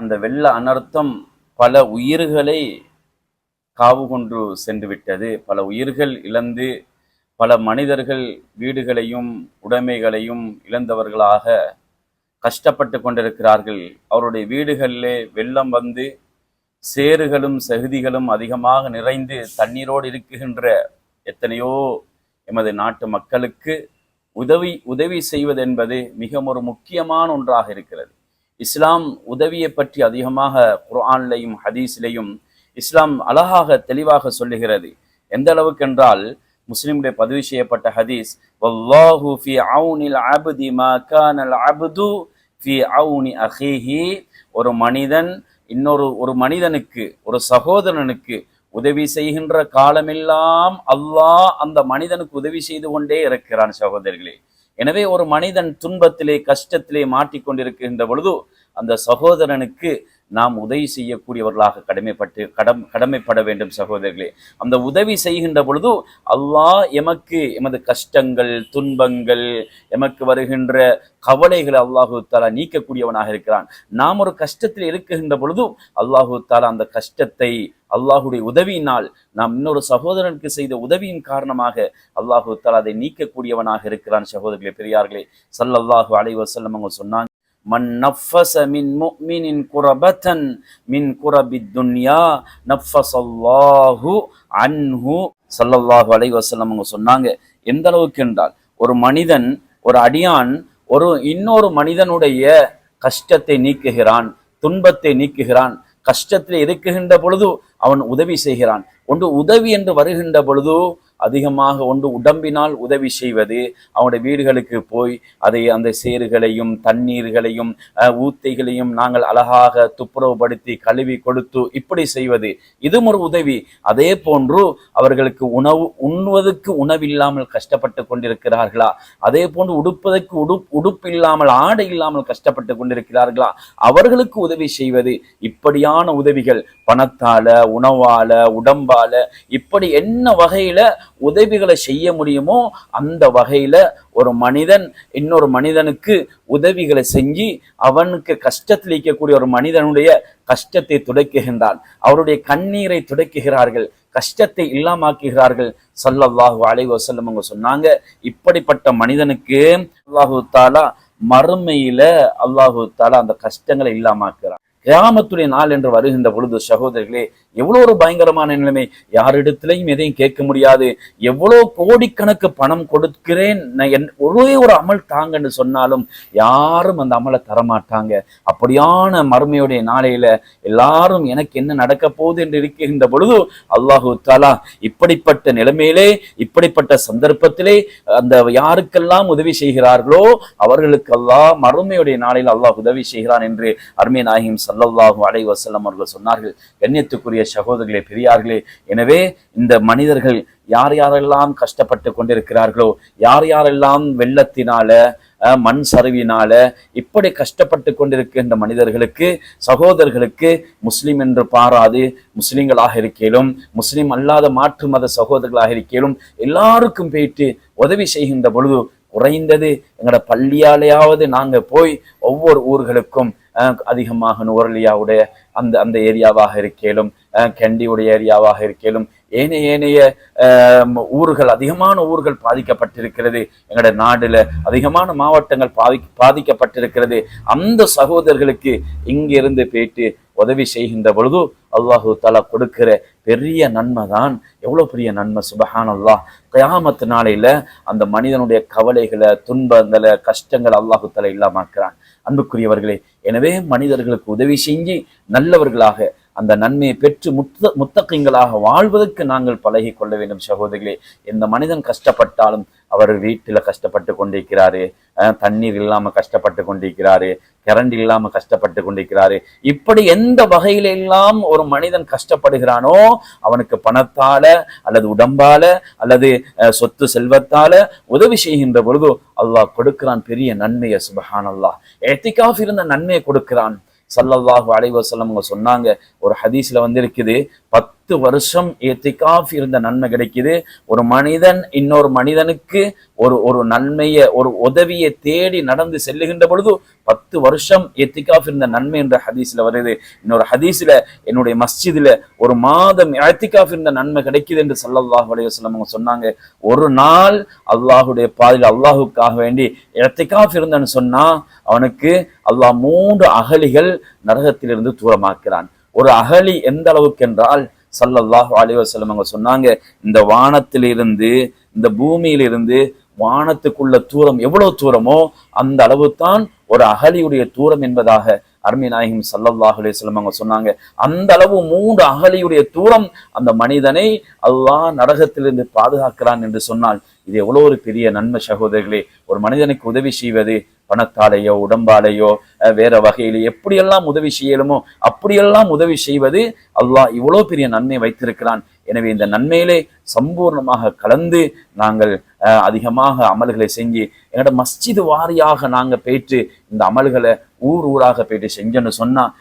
அந்த வெள்ள அனர்த்தம் பல உயிர்களை காவு கொண்டு சென்று விட்டது பல உயிர்கள் இழந்து பல மனிதர்கள் வீடுகளையும் உடைமைகளையும் இழந்தவர்களாக கஷ்டப்பட்டு கொண்டிருக்கிறார்கள். அவருடைய வீடுகளிலே வெள்ளம் வந்து சேறுகளும் சகுதிகளும் அதிகமாக நிறைந்து தண்ணீரோடு இருக்குகின்ற எத்தனையோ எமது நாட்டு மக்களுக்கு உதவி உதவி செய்வது என்பது மிக ஒரு முக்கியமான ஒன்றாக இருக்கிறது. இஸ்லாம் உதவியை பற்றி அதிகமாக குர்ஆன்லையும் ஹதீஸ்லையும் இஸ்லாம் அழகாக தெளிவாக சொல்லுகிறது. எந்த அளவுக்கு என்றால் முஸ்லிமுடைய பதிவு செய்யப்பட்ட ஹதீஸ் வல்லாஹு ஃபி அவுனில் மா கானல் ஃபி அவுனி ஒரு மனிதன் இன்னொரு ஒரு மனிதனுக்கு ஒரு சகோதரனுக்கு உதவி செய்கின்ற காலமெல்லாம் அல்லாஹ் அந்த மனிதனுக்கு உதவி செய்து கொண்டே இருக்கிறான் சகோதரர்களே. எனவே ஒரு மனிதன் துன்பத்திலே கஷ்டத்திலே மாட்டிக்கொண்டிருக்கின்ற பொழுது அந்த சகோதரனுக்கு நாம் உதவி செய்யக்கூடியவர்களாக கடமைப்பட்டு கடம் கடமைப்பட வேண்டும் சகோதரர்களே. அந்த உதவி செய்கின்ற பொழுது அல்லாஹ் எமக்கு எமது கஷ்டங்கள் துன்பங்கள் எமக்கு வருகின்ற கவலைகளை அல்லாஹு தாலா நீக்கக்கூடியவனாக இருக்கிறான். நாம் ஒரு கஷ்டத்தில் இருக்குகின்ற பொழுது அல்லாஹு தாலா அந்த கஷ்டத்தை அல்லாஹுடைய உதவியினால் நாம் இன்னொரு சகோதரனுக்கு செய்த உதவியின் காரணமாக அல்லாஹு தாலா அதை நீக்கக்கூடியவனாக இருக்கிறான் சகோதரர்களே பெரியார்களே. சல்லல்லாஹு அலைவசல்லம் அவங்க சொன்னாங்க மன் நஃபஸ மின் முஃமினின் குரபத்தன் மின் குரபித் துன்யா நஃபஸல்லாஹு அன்ஹு சல்லல்லாஹு அலைஹி அவங்க சொன்னாங்க. எந்த அளவுக்கு என்றால் ஒரு மனிதன் ஒரு அடியான் ஒரு இன்னொரு மனிதனுடைய கஷ்டத்தை நீக்குகிறான் துன்பத்தை நீக்குகிறான் கஷ்டத்தில் இருக்குகின்ற பொழுது அவன் உதவி செய்கிறான். ஒன்று உதவி என்று வருகின்ற பொழுது அதிகமாக ஒன்று உடம்பினால் உதவி செய்வது அவனுடைய வீடுகளுக்கு போய் அதை அந்த சேறுகளையும் தண்ணீர்களையும் ஊத்தைகளையும் நாங்கள் அழகாக துப்புரவுபடுத்தி கழுவி கொடுத்து இப்படி செய்வது. இதுவும் ஒரு உதவி. அதே போன்று அவர்களுக்கு உணவு உண்ணுவதற்கு உணவில்லாமல் கஷ்டப்பட்டு கொண்டிருக்கிறார்களா? அதே போன்று உடுப்பதற்கு உடுப் இல்லாமல் ஆடை இல்லாமல் கஷ்டப்பட்டு கொண்டிருக்கிறார்களா? அவர்களுக்கு உதவி செய்வது இப்படியான உதவிகள். பணத்தால உணவால உடம்பால இப்படி என்ன வகையில உதவிகளை செய்ய முடியுமோ அந்த வகையில் ஒரு மனிதன் இன்னொரு மனிதனுக்கு உதவிகளை செஞ்சு அவனுக்கு கஷ்டத்தில் இருக்கக்கூடிய ஒரு மனிதனுடைய கஷ்டத்தை துடைக்குகின்றான். அவருடைய கண்ணீரை துடைக்குகிறார்கள் கஷ்டத்தை இல்லாமாக்குகிறார்கள். ஸல்லல்லாஹு அலைஹி வஸல்லம் அவங்க சொன்னாங்க இப்படிப்பட்ட மனிதனுக்கு அல்லாஹு தாலா மறுமையில அல்லாஹு தாலா அந்த கஷ்டங்களை இல்லாமாக்குறான். கிராமத்துடைய நாள் என்று வருகின்ற பொழுது சகோதரர்களே எவ்வளவு ஒரு பயங்கரமான நிலைமை. யாரிடத்திலையும் எதையும் கேட்க முடியாது. எவ்வளவு கோடிக்கணக்கு பணம் கொடுக்கிறேன். என் ஒரே ஒரு அமல் தாங்கன்னு சொன்னாலும் யாரும் அந்த அமலை தரமாட்டாங்க. அப்படியான மறுமையுடைய நாளையில எல்லாரும் எனக்கு என்ன நடக்க போகுது என்று இருக்கின்ற பொழுது அல்லாஹு தாலா இப்படிப்பட்ட நிலைமையிலே இப்படிப்பட்ட சந்தர்ப்பத்திலே அந்த யாருக்கெல்லாம் உதவி செய்கிறார்களோ அவர்களுக்கெல்லாம் மறுமையுடைய நாளையில் அல்லாஹ் உதவி செய்கிறான் என்று அருமை நாயகம் சல்லல்லாஹு அலை வசல்லம் அவர்கள் சொன்னார்கள் கண்ணியத்துக்குரிய சகோதரர்களே பெரியார்களே எனவே இந்த மனிதர்கள் யார் யாரெல்லாம் கஷ்டப்பட்டு கொண்டிருக்கிறார்களோ யார் யாரெல்லாம் வெள்ளத்தினால அஹ், மண் சரிவினால இப்படி கஷ்டப்பட்டு கொண்டிருக்கின்ற மனிதர்களுக்கு சகோதரர்களுக்கு முஸ்லீம் என்று பாராது முஸ்லீம்களாக இருக்கையிலும் முஸ்லீம் அல்லாத மாற்று மத சகோதரர்களாக இருக்கையிலும் எல்லாருக்கும் போயிட்டு உதவி செய்கின்ற பொழுது குறைந்தது எங்களோட பள்ளியாலேயாவது நாங்கள் போய் ஒவ்வொரு ஊர்களுக்கும் அதிகமாக நுவரலியாவுடைய அந்த அந்த ஏரியாவாக இருக்கேலும் கெண்டியுடைய கண்டியுடைய ஏரியாவாக இருக்கேலும் ஏனைய ஏனைய ஊர்கள் அதிகமான ஊர்கள் பாதிக்கப்பட்டிருக்கிறது. எங்களோட நாடுல அதிகமான மாவட்டங்கள் பாதி பாதிக்கப்பட்டிருக்கிறது. அந்த சகோதரர்களுக்கு இங்கிருந்து போயிட்டு உதவி செய்கின்ற பொழுது அல்லாஹு தலா கொடுக்கிற பெரிய நன்மை தான் எவ்வளோ பெரிய நன்மை சுபஹான் அல்லாஹ் கயாமத்து நாளையில் அந்த மனிதனுடைய கவலைகளை துன்பங்களை கஷ்டங்களை அல்லாஹு தாலா இல்லாமாக்குறான் அன்புக்குரியவர்களே எனவே மனிதர்களுக்கு உதவி செஞ்சு நல்லவர்களாக அந்த நன்மையை பெற்று முத்த முத்தகைங்களாக வாழ்வதற்கு நாங்கள் பழகி கொள்ள வேண்டும் சகோதரிகளே. எந்த மனிதன் கஷ்டப்பட்டாலும் அவர் வீட்டில் கஷ்டப்பட்டு கொண்டிருக்கிறாரு தண்ணீர் இல்லாமல் கஷ்டப்பட்டு கொண்டிருக்கிறாரு கரண்ட் இல்லாமல் கஷ்டப்பட்டு கொண்டிருக்கிறாரு. இப்படி எந்த வகையில எல்லாம் ஒரு மனிதன் கஷ்டப்படுகிறானோ அவனுக்கு பணத்தால அல்லது உடம்பால அல்லது அஹ், சொத்து செல்வத்தால உதவி செய்கின்ற பொழுது அல்லாஹ் கொடுக்கிறான் பெரிய நன்மையை சுபஹான் அல்லாஹ் ஏத்திகாஃப் இருந்த நன்மையை கொடுக்கிறான். சல்லல்லாஹு அலைவசல்லம் அவங்க சொன்னாங்க. ஒரு ஹதீஸ்ல வந்திருக்குது பத்து பத்து வருஷம் ஏத்திகாஃப் இருந்த நன்மை கிடைக்குது. ஒரு மனிதன் இன்னொரு மனிதனுக்கு ஒரு ஒரு நன்மையை ஒரு உதவியை தேடி நடந்து செல்லுகின்ற பொழுது பத்து வருஷம் ஏத்திகாஃப் இருந்த நன்மை என்ற ஹதீஸ்ல வருது. இன்னொரு ஹதீஸ்ல என்னுடைய மஸ்ஜிதுல ஒரு மாதம் ஏத்திகாஃப் இருந்த நன்மை கிடைக்குது என்று சல்லாஹ் அலைஹி அவங்க சொன்னாங்க. ஒரு நாள் அல்லாஹுடைய பாதையில் அல்லாஹுக்காக வேண்டி ஏத்திகாஃப் இருந்தன்னு சொன்னா அவனுக்கு அல்லாஹ் மூன்று அகலிகள் நரகத்திலிருந்து தூரமாக்கிறான். ஒரு அகலி எந்த அளவுக்கு என்றால் சல்லல்லாஹு அலைஹி வஸல்லம் அவங்க சொன்னாங்க இந்த வானத்திலிருந்து இந்த பூமியிலிருந்து வானத்துக்குள்ள தூரம் எவ்வளவு தூரமோ அந்த அளவு தான் ஒரு அகலியுடைய தூரம் என்பதாக அருமை நாயகம் சல்லல்லாஹு அலைஹி அவங்க சொன்னாங்க. அந்த அளவு மூன்று அகலியுடைய தூரம் அந்த மனிதனை அல்லாஹ் நரகத்திலிருந்து பாதுகாக்கிறான் என்று சொன்னால் இது எவ்வளோ ஒரு பெரிய நன்மை சகோதரர்களே. ஒரு மனிதனுக்கு உதவி செய்வது பணத்தாலேயோ உடம்பாலேயோ வேற வகையில எப்படியெல்லாம் உதவி செய்யலுமோ அப்படியெல்லாம் உதவி செய்வது அல்லாஹ் இவ்வளோ பெரிய நன்மை வைத்திருக்கிறான். எனவே இந்த நன்மையிலே சம்பூர்ணமாக கலந்து நாங்கள் அதிகமாக அமல்களை செஞ்சு எங்களோட மஸ்ஜிது வாரியாக நாங்கள் போயிட்டு இந்த அமல்களை ஊர் ஊராக போயிட்டு செஞ்சோன்னு சொன்னால்